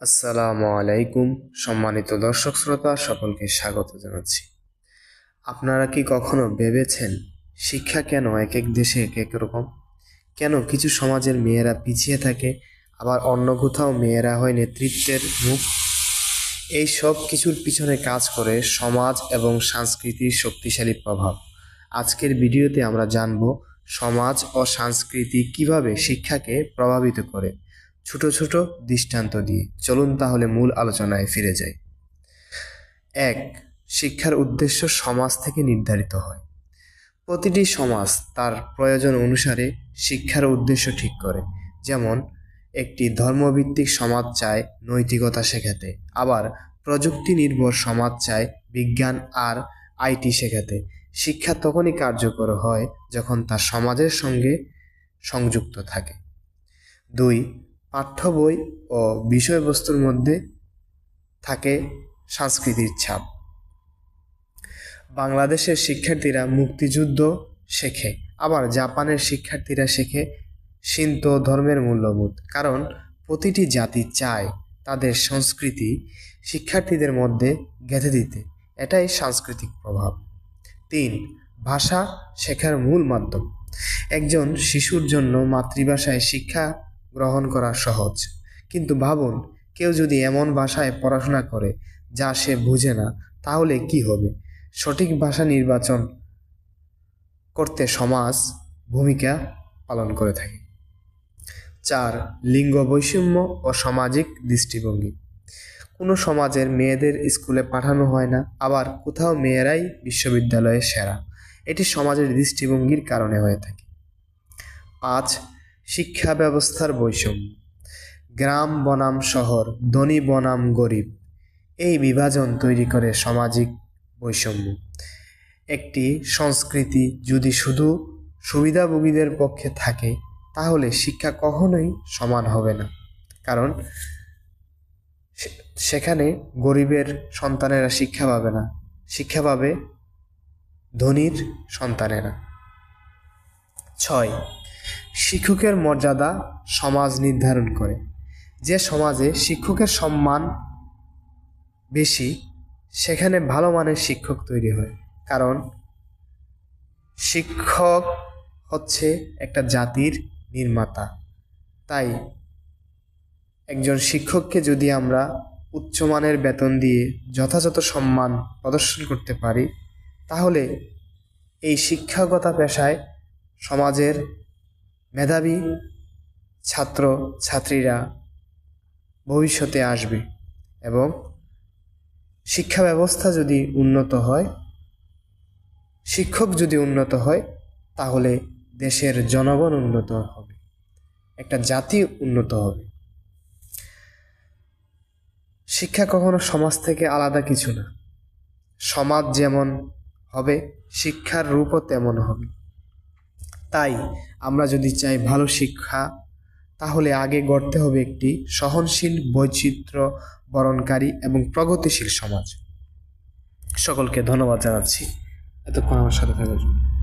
আসসালামু আলাইকুম, সম্মানিত দর্শক শ্রোতা, সকলকে স্বাগত জানাচ্ছি। আপনারা কি কখনো ভেবেছেন শিক্ষা কেন এক এক দেশে এক এক রকম? কেন কিছু সমাজের মেয়েরা পিছিয়ে থাকে, আবার অন্য কোথাও মেয়েরা হয় নেতৃত্বের মুখ? এই সব কিছুর পিছনে কাজ করে সমাজ এবং সংস্কৃতির শক্তিশালী প্রভাব। আজকের ভিডিওতে আমরা জানব সমাজ ও সংস্কৃতি কীভাবে শিক্ষাকে প্রভাবিত করে। ছোট ছোট দৃষ্টান্ত দিয়ে। চলুন তাহলে মূল আলোচনায় ফিরে যাই। এক, শিক্ষার উদ্দেশ্য সমাজ থেকে নির্ধারিত হয়। প্রতিটি সমাজ তার প্রয়োজন অনুসারে শিক্ষার উদ্দেশ্য ঠিক করে। যেমন, একটি ধর্মভিত্তিক সমাজ চায় নৈতিকতা শেখাতে, আবার প্রযুক্তি নির্ভর সমাজ চায় বিজ্ঞান আর আইটি শেখাতে। শিক্ষা তখনই কার্যকর হয় যখন তা সমাজের সঙ্গে সংযুক্ত থাকে। দুই পাঠ্য বই ও বিষয়বস্তুর মধ্যে থাকে সংস্কৃতির ছাপ। বাংলাদেশের শিক্ষার্থীরা মুক্তিযুদ্ধ শেখে, আবার জাপানের শিক্ষার্থীরা শেখে সিন্ত ধর্মের মূল্যবোধ। কারণ প্রতিটি জাতি চায় তাদের সংস্কৃতি শিক্ষার্থীদের মধ্যে গেঁথে দিতে। এটাই সাংস্কৃতিক প্রভাব। তিন, ভাষা শেখার মূল মাধ্যম। একজন শিশুর জন্য মাতৃভাষায় শিক্ষা গ্রহণ করা সহজ। কিন্তু ভাবুন, কেউ যদি এমন ভাষায় পড়াশোনা করে যা সে বুঝে না, তাহলে কি হবে? সঠিক ভাষা নির্বাচন করতে সমাজ ভূমিকা পালন করে থাকে। চার, লিঙ্গ বৈষম্য ও সামাজিক দৃষ্টিভঙ্গি। কোনো সমাজের মেয়েদের স্কুলে পাঠানো হয় না, আবার কোথাও মেয়েরাই বিশ্ববিদ্যালয়ে সেরা। এটি সমাজের দৃষ্টিভঙ্গির কারণে হয়ে থাকে। পাঁচ শিক্ষা ব্যবস্থার বৈষম্য। গ্রাম বনাম শহর, ধনী বনাম গরিব, এই বিভাজন তৈরি করে সামাজিক বৈষম্য। একটি সংস্কৃতি যদি শুধু সুবিধাভোগীদের পক্ষে থাকে, তাহলে শিক্ষা কখনোই সমান হবে না। কারণ সেখানে গরিবের সন্তানেরা শিক্ষা পাবে না, শিক্ষা পাবে ধনীর সন্তানেরা। ছয় শিক্ষকের মর্যাদা সমাজ নির্ধারণ করে। যে সমাজে শিক্ষকের সম্মান বেশি, সেখানে ভালো মানের শিক্ষক তৈরি হয়। কারণ শিক্ষক হচ্ছে একটা জাতির নির্মাতা। তাই একজন শিক্ষককে যদি আমরা উচ্চমানের বেতন দিয়ে যথাযথ সম্মান প্রদর্শন করতে পারি, তাহলে এই শিক্ষাগতা পেশায় সমাজের মেধাবী ছাত্র ছাত্রীরা ভবিষ্যতে আসবে এবং শিক্ষা ব্যবস্থা যদি উন্নত হয়, শিক্ষক যদি উন্নত হয়, তাহলে দেশের জনগণ উন্নত হবে, একটা জাতি উন্নত হবে। শিক্ষা কখনো সমাজ থেকে আলাদা কিছু না। সমাজ যেমন হবে, শিক্ষার রূপও তেমন হবে। তাই আমরা যদি চাই ভালো শিক্ষা, তাহলে আগে গড়তে হবে একটি সহনশীল, বৈচিত্র্য বরণকারী এবং প্রগতিশীল সমাজ। সকলকে ধন্যবাদ জানাচ্ছি এতক্ষণ আমার সাথে থাকার জন্য।